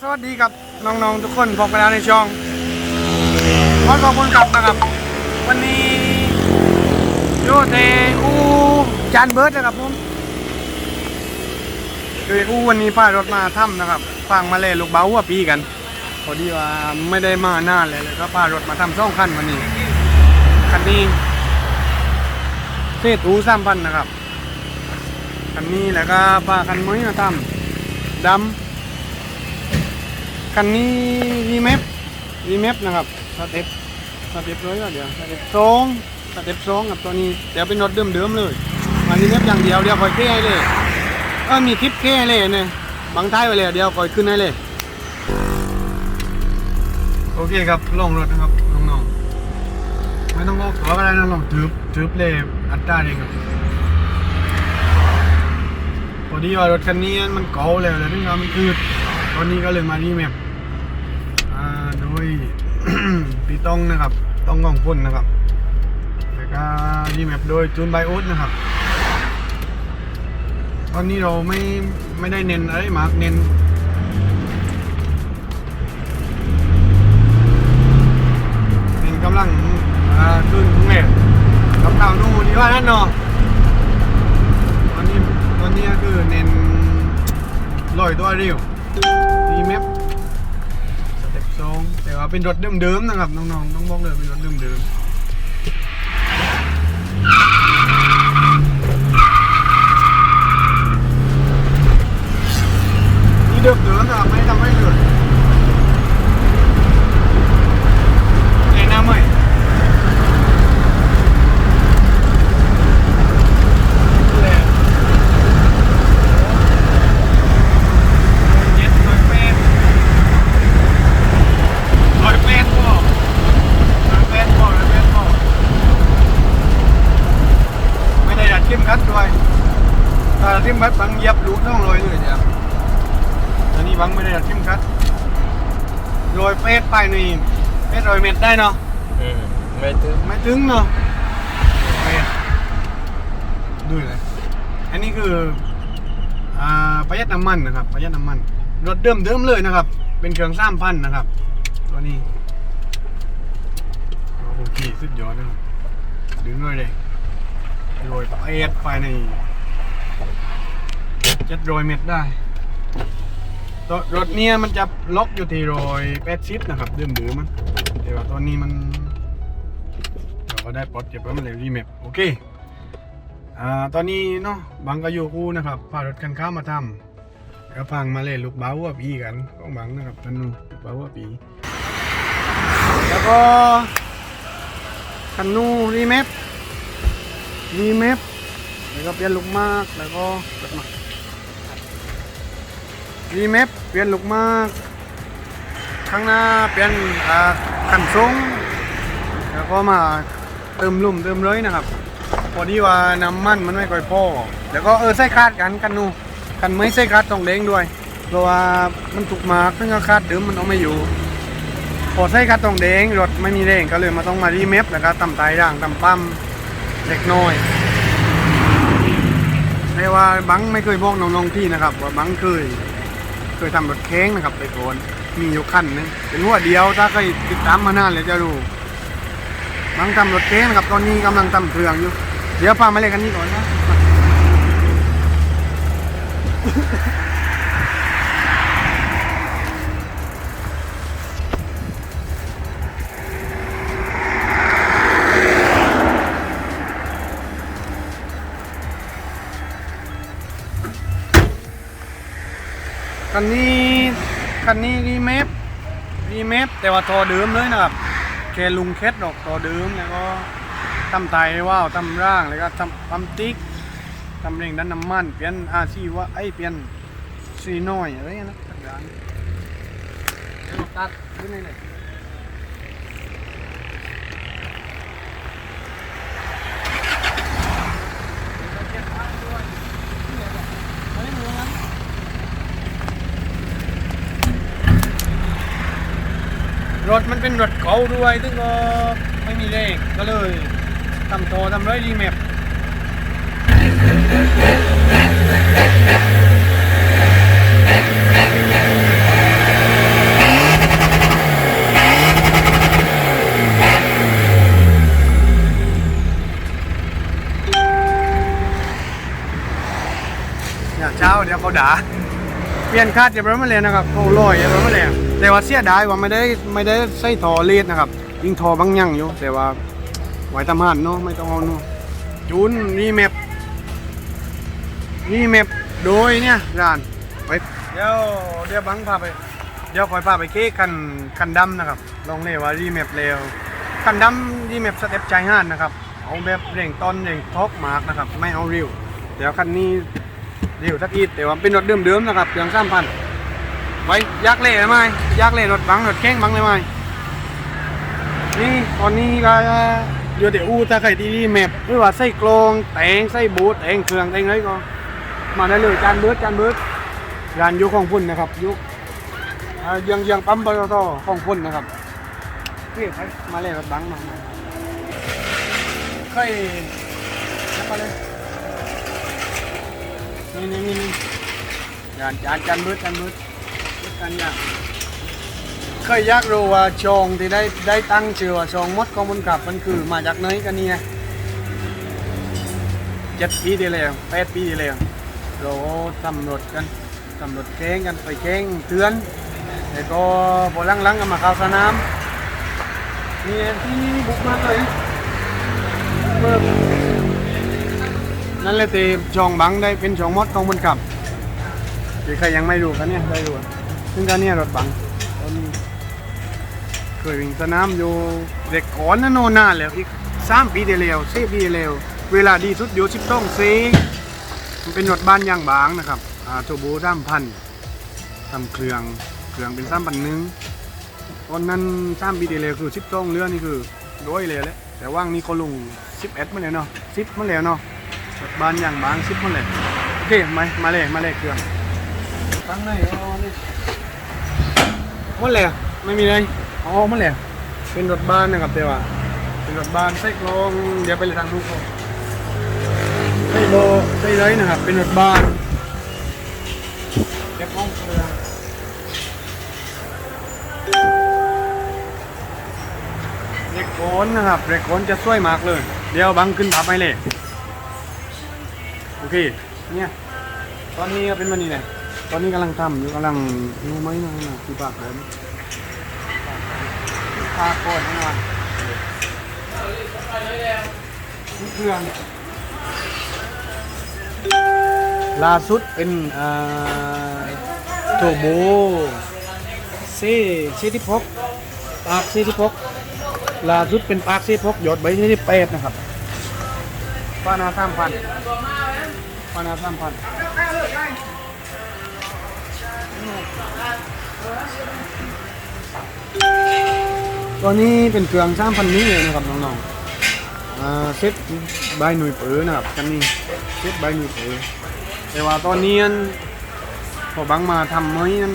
สวัสดีครับน้องๆทุกคนพบกันแล้วในช่องขอขอบคุณครับนะครับ วันนี้โยเทอูจานเบิร์ดนะครับผมคืออูวันนี้พารถมาถ้ำนะครับฟังมาเลยลูกเบาหัวปีกัน พอดีว่าไม่ได้มานานเลยเลยก็พารถมาทำซ่องคันวันนี้คันนี้เศษอูสามพันนะครับคันนี้แล้วก็พาคันมุ้ยมาทำดำ คันนี้วีแมปวีแมปนะครับสเต็ปสเต็ปร้อยก็เดี๋ยวสเต็ปสองสเต็ปสองกับตัวนี้เดี๋ยวเป็นรถเดิมๆเลยมาวีแมปอย่างเดียวเดี๋ยวคอยเค้ให้เลยเออมีคลิปเค้ให้เลยเนี่ยบังท้ายไว้เลยเดี๋ยวคอยขึ้นให้เลยโอเคครับลงรถนะครับน้องๆไม่ต้องลอกตัวก็ได้นะลองถือถือเลยอัตราเองครับพอดีว่ารถคันนี้มันเก่าแล้วเลยถึงว่ามันอืดตอนนี้ก็เลยมารีแมปอ่าโดย พี่ต้องนะครับ ต้องกองพ่นนะครับแล้วก็รีแมปโดยจูนไบโอสนะครับ ตอนนี้เราไม่ไม่ได้เน้นอะไรมากเน้นเน้นกำลังขึ้นแม่กับข่าวนู่นนี่ว่านั่นเนาะตอนนี้ตอนนี้ก็คือเน้นลอยตัวเร็วมีแมปสเต็ปสอง แต่ว่าเป็นรถเดิมๆนะครับน้องๆต้องบอกเลยเป็นรถเดิมๆนี่เดิมๆนะไม่ทำให้เลยแนะนำไหมแหละ เจ็ดร้อยแปดร้อยแปดพอร้อยแปดพอร้อยแปดพอไม่ได้ดัดเข้มขัดด้วย ถ้าดัดเข้มขัดบังเหยียบรูต้องลอยเลยเดียวอันนี้บังไม่ได้ดัดเข้มขัดลอยแปดไปนี่แปดร้อยเมตรได้เนาะอืมไม่ถึงไม่ถึงเนาะเมตรดูเลยอันนี้คืออ่าประหยัดน้ำมันนะครับประหยัดน้ำมันรถเดิมเดิมๆเลยนะครับ เป็นเครื่องสามพันนะครับ ตัวนี้โอ้โหขี่สุดยอดนะครับดึงเลยเลยโรยไปเอ็ดภายใน เจ็ดโรยเม็ดได้รถเนี้ยมันจะล็อกอยู่ที่โรยแปดชิปนะครับเดิมเดิมๆมันแต่ว่าตัวนี้มันเราก็ได้ปลดเก็บไว้มันเลยรีเมปโอเคอ่าตอนนี้เนาะบังก็อยู่คู่นะครับพารถกันข้ามมาทำแล้วฟังมาเล่นลูกเบ้าว่าปีกันของบังนะครับธนูลูกเบ้าว่าปีแล้วก็คันนูรีแมปรีแมป แล้วก็เปลี่ยนลูกมากแล้วก็กดมารีแมปเปลี่ยนลูกมากข้างหน้าเปลี่ยนอ่าคันทรงแล้วก็มาเติมลุ่มเติมเลยนะครับพอดีว่าน้ำมันมันไม่ค่อยพอแล้วก็เออใส่คาดกันกันนูกันไม่ใส่คาดต้องเด้งด้วยเพราะว่ามันถูกมากซึ่งคาดเดิมมันเอาไม่อยู่พอใส่คาดต้องเด้งรถไม่มีเด้งก็เลยมาต้องมารีเมฟแล้วก็ตำไตด่างตำปั้มเล็กน้อย แต่ว่าบังไม่เคยบอกน้องๆที่นะครับ ว่าบังเคย เคยทำรถแข้งนะครับ ไปโกนมีอยู่คันนึงเป็นหัวเดียวถ้าเคยติดตามมานานเลยจะรู้บังทำรถแข้งนะครับ ตอนนี้กำลังทำเครื่องอยู่ เดี๋ยวพามาเล่นกันนี่ก่อนนะ คันนี้คันนี้รีเมฟรีเมฟแต่ว่าทอเดิมเลยนะครับแค่ลุงเคสดอกทอเดิมแล้วก็ทำไตว่าวทำร่างแล้วก็ทำปั๊มติ๊กทำเร่งดันน้ำมันเปลี่ยนอาซีว่าไอเปลี่ยนซีน้อยอะไรเงี้ยนะสักอย่างเดี๋ยวตัดขึ้นเลย รถมันเป็นรถเก่าด้วยซึ่งก็ไม่มีเลขก็เลยทำโตทำไรดีแมพเช้าเดี๋ยวเขาด่า ปลี่ยนคาดเรียบร้อยมาเลยนะครับเขาลอยเรียบร้อยมาเลยแต่ว่าเสียดายว่าไม่ได้ไม่ได้ใส่ทอเลดนะครับ ยิงทอบางยังอยู่แต่ว่าไว้ทำหันเนาะไม่ต้องเอาเนาะจูนรีแมปรีแมปโดยเนี่ยร้านไปเดี๋ยวเดี๋ยวบังพาไป เดี๋ยวคอยพาไปเค้กคันคันดำนะครับ ลองเลยว่ารีแมปเร็วคันดำรีแมปสเต็ปใจห้านนะครับเอาแบบเร่งต้นเร่งท็อปมาร์กนะครับ ไม่เอาริวเดี๋ยวคันนี้ ริวสักอีดแต่ว่าเป็นรถเดิมๆนะครับเครื่องสามพันไว้ยักเล่ไหมยักเล่รถบังรถแข้งบังเลยไหมนี่ตอนนี้ก็เดี๋ยวเดี๋ยวอูถ้าใครที่รีแมปหรือว่าใส่กลองแต่งใส่บูทแต่งเครื่องแต่งอะไรก็มาได้เลยจานเบิร์ดจานเบิร์ดร้านยุคของพุ่นนะครับยุคยังยังปั๊มปตทของพุ่นนะครับพี่ไปมาเลยรถบังมามาค่อยมาเลย นี่นี่นี่นี่จานจานจานมืดจานมืดมืดกันยากเคยอยากรู้ว่าชองที่ได้ได้ตั้งชื่อว่าชองมดของมันขับมันคือมาจากไหนกันนี่ไงเจ็ดปีที่แล้วแปดปีที่แล้วเราทำรถกันทำรถแข่งกันไปแข่งเตือนแต่ก็พอลังๆก็มาเข้าสนามนี่ที่นี่บุกมาเลยเบิ่ง นั่นแหละเตช่องบังได้เป็นช่องมดของบนขับที่ใครยังไม่ดูกันเนี่ยได้ดูอะซึ่งกันเนี่ยรถบังตอนเคยวิ่งสนามอยู่เด็กก่อนนั่นโนนาแล้วอีกสามปีเดียวแล้วสี่ปีเดียวเวลาดีสุดอยู่สิบต้องซีมันเป็นรถบ้านยางบางนะครับอ่าโทโบด้ามพันทำเครื่องเครื่องเป็นซ้ำปันหนึงตอนนั้นซ้ำปีเดียวคือชิปต้องเรือนี่คือร้อยเลยแหละแต่ว่างนี่เขาลงสิบเอ็ดมาเลยเนาะสิบมาแล้วเนาะ บานอย่างบางสิบมาเลยโอเคมามาเลยมาเลยเครื่องตั้งไหนเอาเลยหมดเลยไม่มีเลยเอาออกมาเลยเป็นรถบ้านนะครับแต่ว่าเป็นรถบ้านใส่กลองเดี๋ยวไปเลยทางนู้นก่อใส่โบใส่เลยนะครับ เป็นรถบ้านเก็บห้องเครื่องเรกโคนนะครับเรกโคนจะช่วยมากเลย เดี๋ยวบังขึ้นทับให้เลย โอเค เนี่ย ตอนนี้ก็เป็นวันนี้เลยตอนนี้กำลังทำอยู่กำลังรู้ไหมนะคือปากผมปากโคนนะนี่เครื่องล่าสุดเป็นโจโบเซเซ่ที่พกปากเซ่ที่พกล่าสุดเป็นปากเซ่พกยอดใบเซ่ที่แปดนะครับ ปานาสามพันปานาสามพันตัวนี้เป็นเครื่องสามพันนี้เลยนะครับน้องๆอ่าเซ็ตใบหน่วยเปือนะครับกันนี้เซ็ตใบหน่วยเปือแต่ว่าตอนนี้พอบังมาทำเมื่อนัน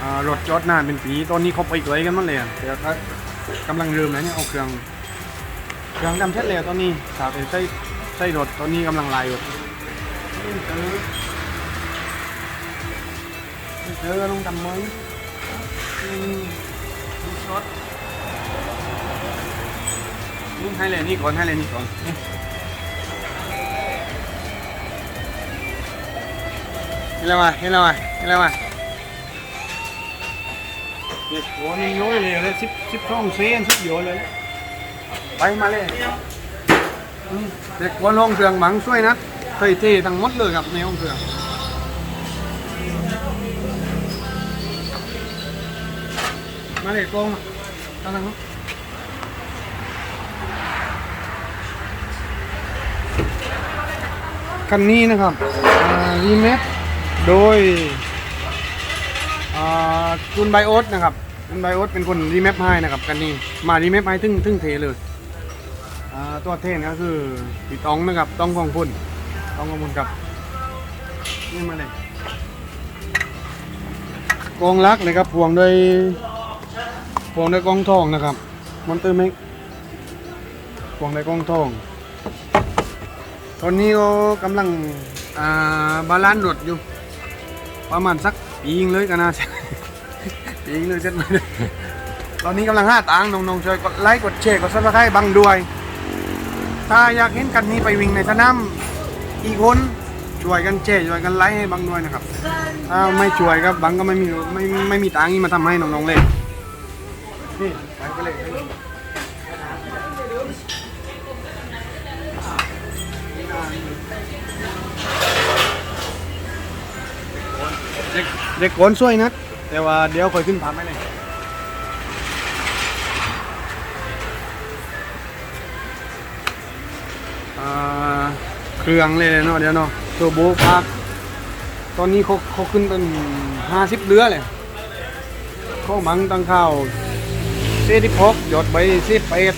อ่ารถจอดนานเป็นปีตอนนี้เขาไปไกลกันมันเลยอะแต่ก็กำลังเริ่มแล้วเนี่ยเอาเครื่อง เครื่องทำเสร็จแล้วตอนนี้สาวเป็นไส้ไส้รถตอนนี้กำลังลายรถเจอลงทำเมื่ออืมรถนี่ให้เลยนี่ก่อนให้เลยนี่ก่อนนี่เห็นแล้วมาเห็นแล้วมาเห็นแล้วมาเด็กโหนี่ย้อยเลยเลยสิบสิบช่องเซนสิบโยเลยเลย ไปมาเลยอืมเด็กวันลงเครื่องหมังช่วยนะเคยเททั้งหมดเลยครับในห้องเครื่องมาเลยตรงตั้งนั่งคันนี้นะครับรีเมคโดยคุณไบโอสนะครับ คุณไบโอสเป็นคนรีแมปให้นะครับกันนี้มารีแมปให้ทึ่งทึ่งเทเลยตัวเทนก็คือพี่ต้องนะครับต้องของคุณต้องของคุณกับนี่มาเลยกองลักเลยครับพวงด้วยพวงด้วยกองทองนะครับมอนเตอร์เมกพวงด้วยกองทอง ตอนนี้ก็กำลังบาลานซ์รถอยู่ ประมาณสักปียิงเลยกันนะ ปียิงเลยเสร็จไมเนี่ยตอนนี้กำลังห้าตังน้องๆช่วยกดไลค์กดแชร์กดซับสไครต์บังด้วย ถ้าอยากเห็นกันนี้ไปวิ่งในสนามอีกคนช่วยกันแช่ช่วยกันไลค์ให้บังด้วยนะครับถ้าไม่ช่วยก็บังก็ไม่มีไม่ไม่มีตังค์มาทำให้น้องๆเล่นนี่ไปไปเลยไปเลยเด็กเด็กโกนช่วยนะ แต่ว่าเดี๋ยวคอยขึ้นพาไม่เลยอ่าเครื่องเลยเนาะเดี๋ยวเนาะตัวโบพาร์คตอนนี้เขาเขาขึ้นเป็นห้าสิบเรือเลยเขามังตั้งข้าวเซติพกหยดใบเซฟเป็ด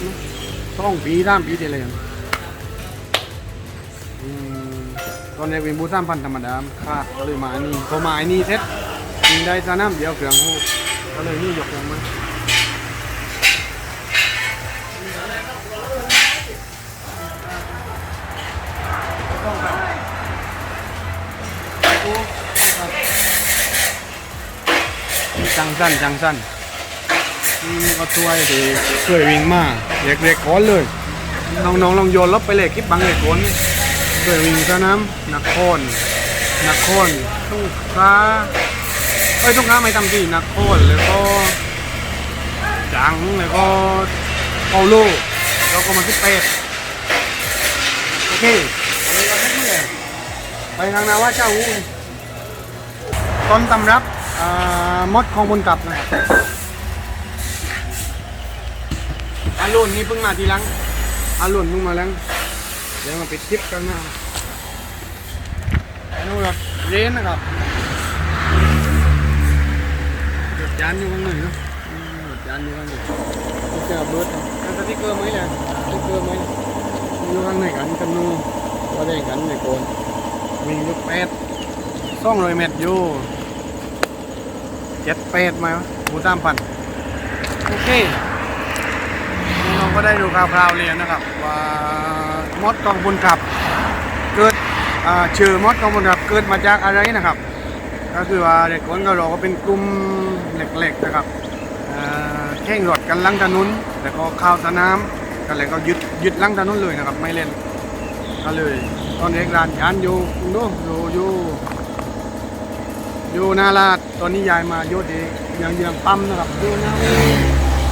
สองปีสามปีที่แล้วตอนนี้เป็นบูสามพันธรรมดาขาดก็เลยมาอันนี้พอมาอันนี้เสร็ จยิงได้สนามเดียวเครื่องหูก็เลยนี่ยกลงมาจังสั้นจังสั้นนี่ก็ช่วยดีช่วยวิ่งมาเด็กๆก้อนเลยน้องๆลองโยนลบไปเลยคลิปบังเลยก้อนช่วยวิ่งสนามนักโคนนักโคนตุ้งค้า เอ้ยตุ้งค้าไม่ทำที่นักโคนแล้วก็จังแล้วก็เปาโลแล้วก็มาที่เป็ดโอเคอันนี้เราเซ็ตมาเลยไปทางนาว่าเจ้าหูต้นตำรับมดของบนกลับนะครับอารุณนี่เพิ่งมาทีหลังอารุณเพิ่งมาหลังเดี๋ยวมาปิดคลิปกันนะนู่นครับเรนนะครับ จานอยู่ข้างหนึ่งเนาะอืมหยดจานอยู่ข้างหนึ่งเกอเบิร์ดแล้วสติ๊กเกอร์ไหมเนี่ยสติ๊กเกอร์ไหมอยู่ข้างในกันกันนู่นก็ได้กันในโกนวิ่งอยุกแปดสองร้อยเมตรอยู่เจ็ดแปดไหมหมูสามพันโอเคเราก็ได้ดูคร่าวๆเรียนนะครับ ว่ามดกองบุญขับ เกิดอ่าชื่อมดกองบุญขับเกิดมาจากอะไรนะครับ ก็คือว่าเด็กคนก็เราก็เป็นกลุ่มเหล็กๆนะครับแข่งรถกันลังถนนแล้วก็ข้าวสนามกันเลยก็ยึดยึดลังถนนเลยนะครับ ไม่เล่นก็เลย ตอนเด็กร้านยานอยู่ดูอยู่อยู่อยู่นาลาดตอนนี้ยายมาโยเดเยืองเยืองๆปั๊มนะครับอยู่นาว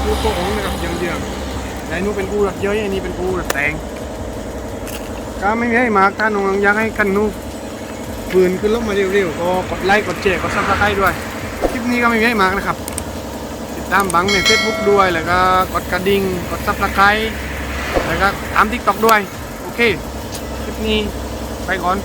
อยู่โกงนะครับเยืองเยืองๆแต่นู้นเป็นกูรถเยอะอันนี้เป็นกูรถแตงก็ไม่ให้มากถ้าน้องอยากให้กันนู้ ฟืนขึ้นลงมาเร็วๆก็กดไลค์กดแชร์กดซับสไครต์ด้วย คลิปนี้ก็ไม่มีให้มากนะครับ ติดตามบังใน Facebook ด้วยแล้วก็กดกระดิ่งกดซับสไครต์แล้วก็ตามทิกตอกด้วย โอเค คลิปนี้ไปก่อน